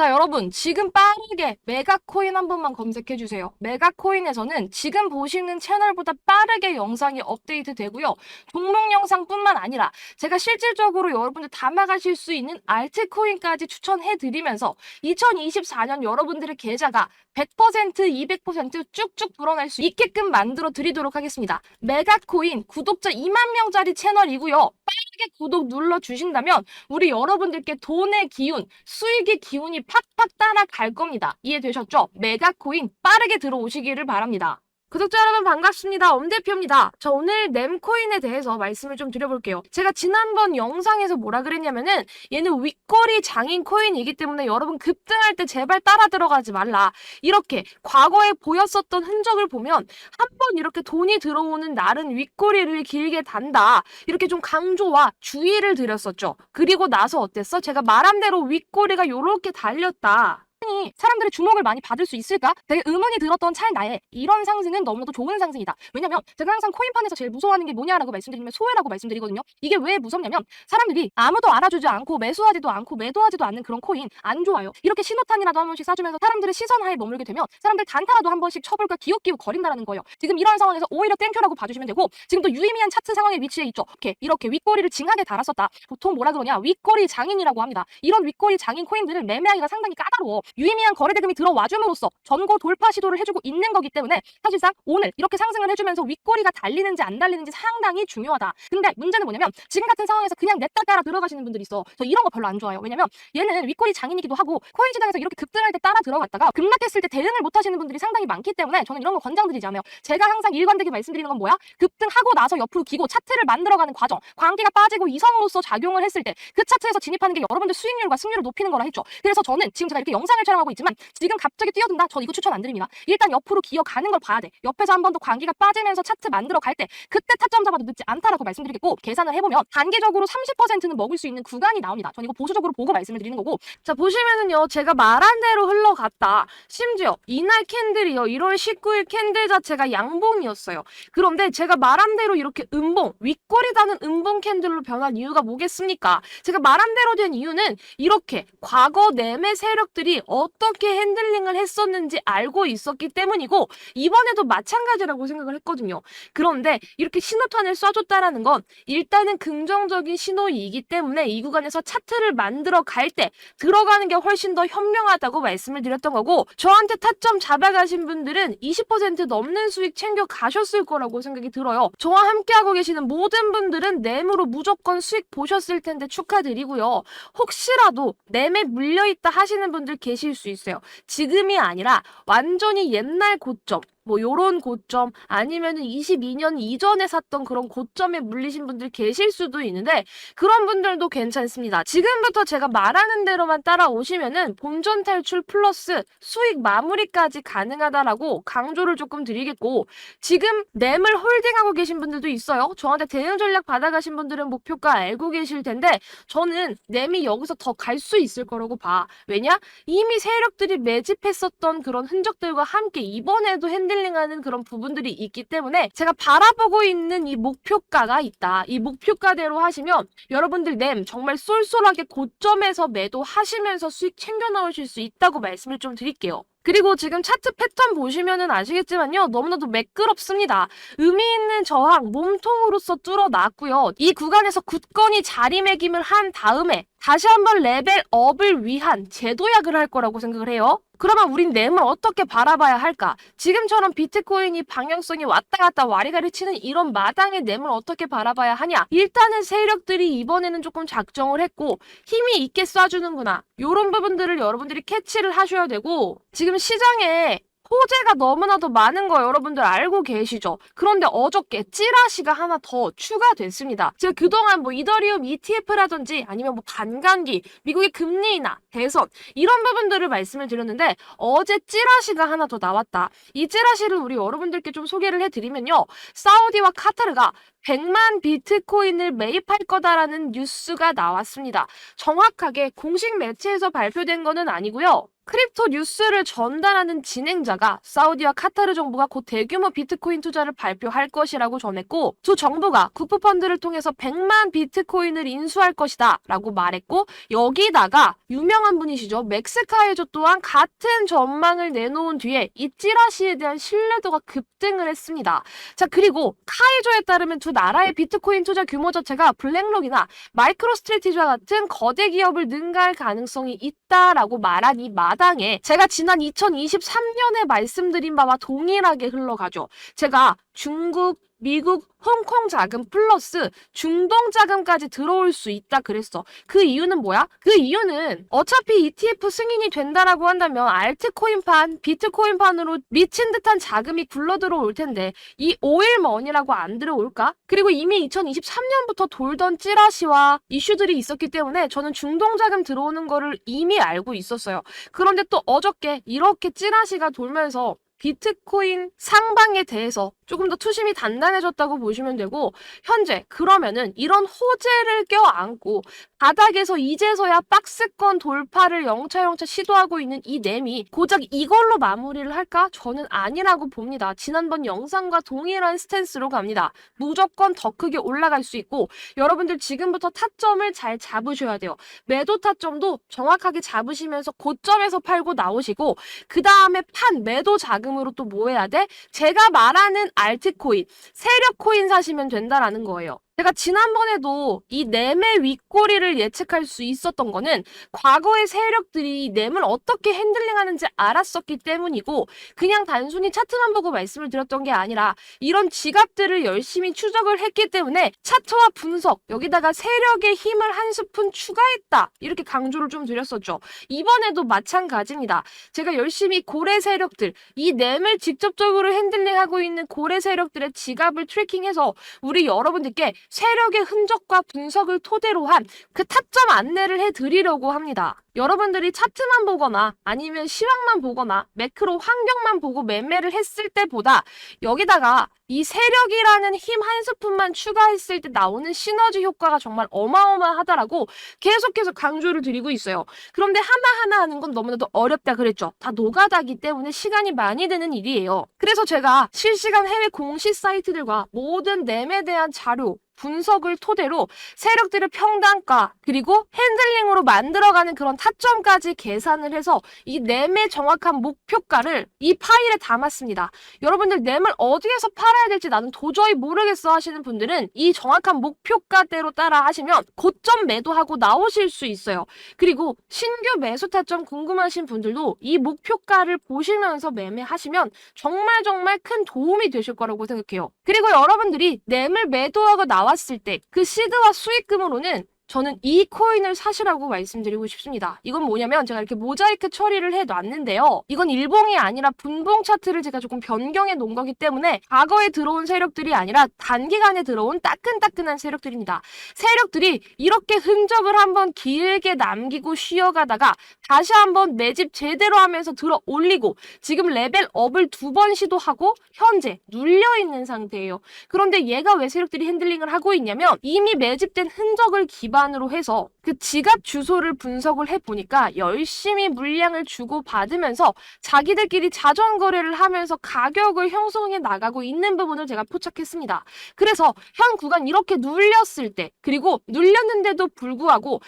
자, 여러분, 지금 빠르게 메가코인 한 번만 검색해 주세요. 메가코인에서는 지금 보시는 채널보다 빠르게 영상이 업데이트 되고요. 종목 영상뿐만 아니라 제가 실질적으로 여러분들 담아가실 수 있는 알트코인까지 추천해 드리면서 2024년 여러분들의 계좌가 100%, 200% 쭉쭉 불어날 수 있게끔 만들어 드리도록 하겠습니다. 메가코인 구독자 2만 명짜리 채널이고요. 빠르게 구독 눌러 주신다면 우리 여러분들께 돈의 기운, 수익의 기운이 팍팍 따라갈 겁니다. 이해되셨죠? 메가코인 빠르게 들어오시기를 바랍니다. 구독자 여러분 반갑습니다. 엄대표입니다. 저 오늘 램코인에 대해서 말씀을 좀 드려볼게요. 제가 지난번 영상에서 뭐라 그랬냐면은 얘는 윗거리 장인 코인이기 때문에 여러분 급등할 때 제발 따라 들어가지 말라. 이렇게 과거에 보였었던 흔적을 보면 한 번 이렇게 돈이 들어오는 날은 윗꼬리를 길게 단다. 이렇게 좀 강조와 주의를 드렸었죠. 그리고 나서 어땠어? 제가 말한 대로 윗꼬리가 요렇게 달렸다. 아니, 사람들의 주목을 많이 받을 수 있을까? 되게 의문이 들었던 찰나에 이런 상승은 너무나도 좋은 상승이다. 왜냐면 제가 항상 코인판에서 제일 무서워하는 게 뭐냐라고 말씀드리면 소외라고 말씀드리거든요. 이게 왜 무섭냐면 사람들이 아무도 알아주지 않고 매수하지도 않고 매도하지도 않는 그런 코인 안 좋아요. 이렇게 신호탄이라도 한 번씩 쏴주면서 사람들의 시선하에 머물게 되면 사람들 단타라도 한 번씩 쳐볼까 기웃기웃 거린다는 거예요. 지금 이런 상황에서 오히려 땡큐라고 봐주시면 되고 지금 또 유의미한 차트 상황에 위치해 있죠. 이렇게 이렇게 윗꼬리를 징하게 달았었다. 보통 뭐라 그러냐 윗꼬리 장인이라고 합니다. 이런 윗꼬리 장인 코인들을 매매하기가 상당히 까다로워. 유의미한 거래 대금이 들어와 줌으로써 전고 돌파 시도를 해주고 있는 거기 때문에 사실상 오늘 이렇게 상승을 해주면서 윗꼬리가 달리는지 안 달리는지 상당히 중요하다. 근데 문제는 뭐냐면 지금 같은 상황에서 그냥 냈다 따라 들어가시는 분들이 있어. 저 이런 거 별로 안 좋아요. 왜냐면 얘는 윗꼬리 장인이기도 하고 코인 시장에서 이렇게 급등할 때 따라 들어갔다가 급락했을 때 대응을 못 하시는 분들이 상당히 많기 때문에 저는 이런 거 권장드리지 않아요. 제가 항상 일관되게 말씀드리는 건 뭐야? 급등하고 나서 옆으로 기고 차트를 만들어가는 과정, 관계가 빠지고 이성으로서 작용을 했을 때 그 차트에서 진입하는 게 여러분들 수익률과 승률을 높이는 거라 했죠. 그래서 저는 지금 제가 이렇게 영상을 촬영하고 있지만 지금 갑자기 뛰어든다? 전 이거 추천 안 드립니다. 일단 옆으로 기어가는 걸 봐야 돼. 옆에서 한 번 더 관계가 빠지면서 차트 만들어 갈 때 그때 타점 잡아도 늦지 않다라고 말씀드리겠고 계산을 해보면 단계적으로 30%는 먹을 수 있는 구간이 나옵니다. 전 이거 보수적으로 보고 말씀을 드리는 거고 자 보시면은요 제가 말한 대로 흘러갔다. 심지어 이날 캔들이요 1월 19일 캔들 자체가 양봉이었어요. 그런데 제가 말한 대로 이렇게 음봉 윗꼬리 다는 음봉 캔들로 변한 이유가 뭐겠습니까? 제가 말한 대로 된 이유는 이렇게 과거 매매 세력들이 어떻게 핸들링을 했었는지 알고 있었기 때문이고 이번에도 마찬가지라고 생각을 했거든요. 그런데 이렇게 신호탄을 쏴줬다라는 건 일단은 긍정적인 신호이기 때문에 이 구간에서 차트를 만들어 갈 때 들어가는 게 훨씬 더 현명하다고 말씀을 드렸던 거고 저한테 타점 잡아가신 분들은 20% 넘는 수익 챙겨 가셨을 거라고 생각이 들어요. 저와 함께하고 계시는 모든 분들은 램으로 무조건 수익 보셨을 텐데 축하드리고요. 혹시라도 램에 물려있다 하시는 분들 계실 수 있어요. 지금이 아니라 완전히 옛날 고점 뭐 요런 고점 아니면은 22년 이전에 샀던 그런 고점에 물리신 분들 계실 수도 있는데 그런 분들도 괜찮습니다. 지금부터 제가 말하는 대로만 따라오시면은 본전 탈출 플러스 수익 마무리까지 가능하다라고 강조를 조금 드리겠고 지금 램을 홀딩하고 계신 분들도 있어요. 저한테 대응 전략 받아가신 분들은 목표가 알고 계실 텐데 저는 램이 여기서 더 갈 수 있을 거라고 봐. 왜냐? 이미 세력들이 매집했었던 그런 흔적들과 함께 이번에도 핸들 링하는 그런 부분들이 있기 때문에 제가 바라보고 있는 이 목표가가 있다. 이 목표가대로 하시면 여러분들 램 정말 쏠쏠하게 고점에서 매도하시면서 수익 챙겨 나오실 수 있다고 말씀을 좀 드릴게요. 그리고 지금 차트 패턴 보시면은 아시겠지만요. 너무나도 매끄럽습니다. 의미 있는 저항 몸통으로서 뚫어놨고요. 이 구간에서 굳건히 자리매김을 한 다음에 다시 한번 레벨업을 위한 재도약을 할 거라고 생각을 해요. 그러면 우린 램을 어떻게 바라봐야 할까? 지금처럼 비트코인이 방향성이 왔다 갔다 와리가리 치는 이런 마당의 램을 어떻게 바라봐야 하냐? 일단은 세력들이 이번에는 조금 작정을 했고 힘이 있게 쏴주는구나. 이런 부분들을 여러분들이 캐치를 하셔야 되고 지금 시장에 호재가 너무나도 많은 거 여러분들 알고 계시죠? 그런데 어저께 찌라시가 하나 더 추가됐습니다. 제가 그동안 뭐 이더리움 ETF라든지 아니면 뭐 반감기, 미국의 금리 인하, 대선 이런 부분들을 말씀을 드렸는데 어제 찌라시가 하나 더 나왔다. 이 찌라시를 우리 여러분들께 좀 소개를 해드리면요. 사우디와 카타르가 100만 비트코인을 매입할 거다라는 뉴스가 나왔습니다. 정확하게 공식 매체에서 발표된 거는 아니고요. 크립토 뉴스를 전달하는 진행자가 사우디와 카타르 정부가 곧 대규모 비트코인 투자를 발표할 것이라고 전했고 두 정부가 국부펀드를 통해서 100만 비트코인을 인수할 것이다 라고 말했고 여기다가 유명한 분이시죠 맥스카이조 또한 같은 전망을 내놓은 뒤에 이 찌라시에 대한 신뢰도가 급등을 했습니다. 자 그리고 카이조에 따르면 두 나라의 비트코인 투자 규모 자체가 블랙록이나 마이크로스트레티지와 같은 거대 기업을 능가할 가능성이 있다라고 말한 이 마당에 제가 지난 2023년에 말씀드린 바와 동일하게 흘러가죠. 제가 중국, 미국, 홍콩 자금 플러스 중동 자금까지 들어올 수 있다 그랬어. 그 이유는 뭐야? 그 이유는 어차피 ETF 승인이 된다라고 한다면 알트코인판, 비트코인판으로 미친 듯한 자금이 굴러 들어올 텐데 이 오일머니라고 안 들어올까? 그리고 이미 2023년부터 돌던 찌라시와 이슈들이 있었기 때문에 저는 중동 자금 들어오는 거를 이미 알고 있었어요. 그런데 또 어저께 이렇게 찌라시가 돌면서 비트코인 상방에 대해서 조금 더 투심이 단단해졌다고 보시면 되고 현재 그러면은 이런 호재를 껴안고 바닥에서 이제서야 박스권 돌파를 영차영차 시도하고 있는 이 램이 고작 이걸로 마무리를 할까? 저는 아니라고 봅니다. 지난번 영상과 동일한 스탠스로 갑니다. 무조건 더 크게 올라갈 수 있고 여러분들 지금부터 타점을 잘 잡으셔야 돼요. 매도 타점도 정확하게 잡으시면서 고점에서 팔고 나오시고 그 다음에 판 매도 자금 으로 또 뭐 해야 돼? 제가 말하는 알트코인, 세력 코인 사시면 된다라는 거예요. 제가 지난번에도 이 램의 윗꼬리를 예측할 수 있었던 거는 과거의 세력들이 이 램을 어떻게 핸들링하는지 알았었기 때문이고 그냥 단순히 차트만 보고 말씀을 드렸던 게 아니라 이런 지갑들을 열심히 추적을 했기 때문에 차트와 분석 여기다가 세력의 힘을 한 스푼 추가했다 이렇게 강조를 좀 드렸었죠. 이번에도 마찬가지입니다. 제가 열심히 고래 세력들 이 램을 직접적으로 핸들링하고 있는 고래 세력들의 지갑을 트래킹해서 우리 여러분들께 세력의 흔적과 분석을 토대로 한 그 타점 안내를 해드리려고 합니다. 여러분들이 차트만 보거나 아니면 시황만 보거나 매크로 환경만 보고 매매를 했을 때보다 여기다가 이 세력이라는 힘 한 스푼만 추가했을 때 나오는 시너지 효과가 정말 어마어마하다라고 계속해서 강조를 드리고 있어요. 그런데 하나하나 하는 건 너무나도 어렵다 그랬죠. 다 노가다기 때문에 시간이 많이 드는 일이에요. 그래서 제가 실시간 해외 공시 사이트들과 모든 램에 대한 자료, 분석을 토대로 세력들의 평단가 그리고 핸들링으로 만들어가는 그런 타점까지 계산을 해서 이 램의 정확한 목표가를 이 파일에 담았습니다. 여러분들 램을 어디에서 팔아야 될지 나는 도저히 모르겠어 하시는 분들은 이 정확한 목표가대로 따라 하시면 고점 매도하고 나오실 수 있어요. 그리고 신규 매수 타점 궁금하신 분들도 이 목표가를 보시면서 매매하시면 정말 정말 큰 도움이 되실 거라고 생각해요. 그리고 여러분들이 램을 매도하고 나왔을 때 그 시드와 수익금으로는 저는 이 코인을 사시라고 말씀드리고 싶습니다. 이건 뭐냐면 제가 이렇게 모자이크 처리를 해 놨는데요. 이건 일봉이 아니라 분봉 차트를 제가 조금 변경해 놓은 거기 때문에 과거에 들어온 세력들이 아니라 단기간에 들어온 따끈따끈한 세력들입니다. 세력들이 이렇게 흔적을 한번 길게 남기고 쉬어가다가 다시 한번 매집 제대로 하면서 들어 올리고 지금 레벨 업을 두 번 시도하고 현재 눌려 있는 상태예요. 그런데 얘가 왜 세력들이 핸들링을 하고 있냐면 이미 매집된 흔적을 기반 으로 해서 그 지갑 주소를 분석을 해 보니까 열심히 물량을 주고 받으면서 자기들끼리 자전 거래를 하면서 가격을 형성해 나가고 있는 부분을 제가 포착했습니다. 그래서 현 구간 이렇게 눌렸을 때 그리고 눌렸는데도 불구하고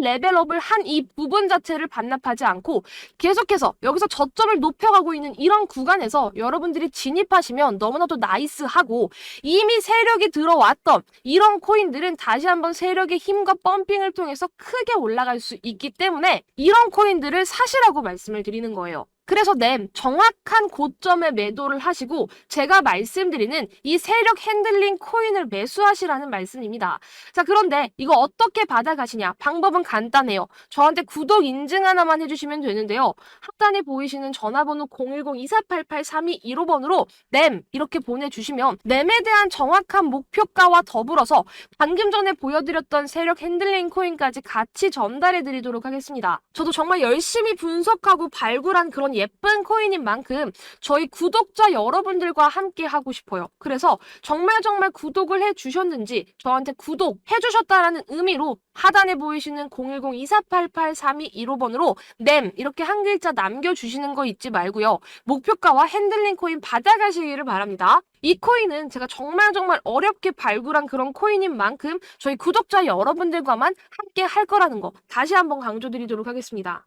레벨업을 한 이 부분 자체를 반납하지 않고 계속해서 여기서 저점을 높여가고 있는 이런 구간에서 여러분들이 진입하시면 너무나도 나이스하고 이미 세력이 들어왔던 이런 코인들은 다시 한번 세력의 힘과 펌핑을 통해서 크게 올라갈 수 있기 때문에 이런 코인들을 사시라고 말씀을 드리는 거예요. 그래서 램 정확한 고점에 매도를 하시고 제가 말씀드리는 이 세력 핸들링 코인을 매수하시라는 말씀입니다. 자 그런데 이거 어떻게 받아가시냐 방법은 간단해요. 저한테 구독 인증 하나만 해주시면 되는데요. 하단에 보이시는 전화번호 010-2488-3215번으로 램 이렇게 보내주시면 램에 대한 정확한 목표가와 더불어서 방금 전에 보여드렸던 세력 핸들링 코인까지 같이 전달해 드리도록 하겠습니다. 저도 정말 열심히 분석하고 발굴한 그런 예쁜 코인인 만큼 저희 구독자 여러분들과 함께 하고 싶어요. 그래서 정말 정말 구독을 해 주셨는지 저한테 구독해 주셨다라는 의미로 하단에 보이시는 010-2488-3215번으로 램 이렇게 한 글자 남겨주시는 거 잊지 말고요. 목표가와 핸들링 코인 받아가시기를 바랍니다. 이 코인은 제가 정말 정말 어렵게 발굴한 그런 코인인 만큼 저희 구독자 여러분들과만 함께 할 거라는 거 다시 한번 강조드리도록 하겠습니다.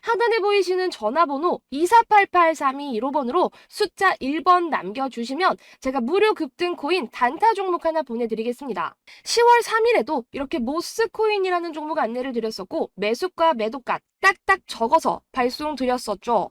하단에 보이시는 전화번호 2488-3215번으로 숫자 1번 남겨주시면 제가 무료 급등 코인 단타 종목 하나 보내드리겠습니다. 10월 3일에도 이렇게 모스 코인이라는 종목 안내를 드렸었고 매수가 매도가 딱딱 적어서 발송 드렸었죠.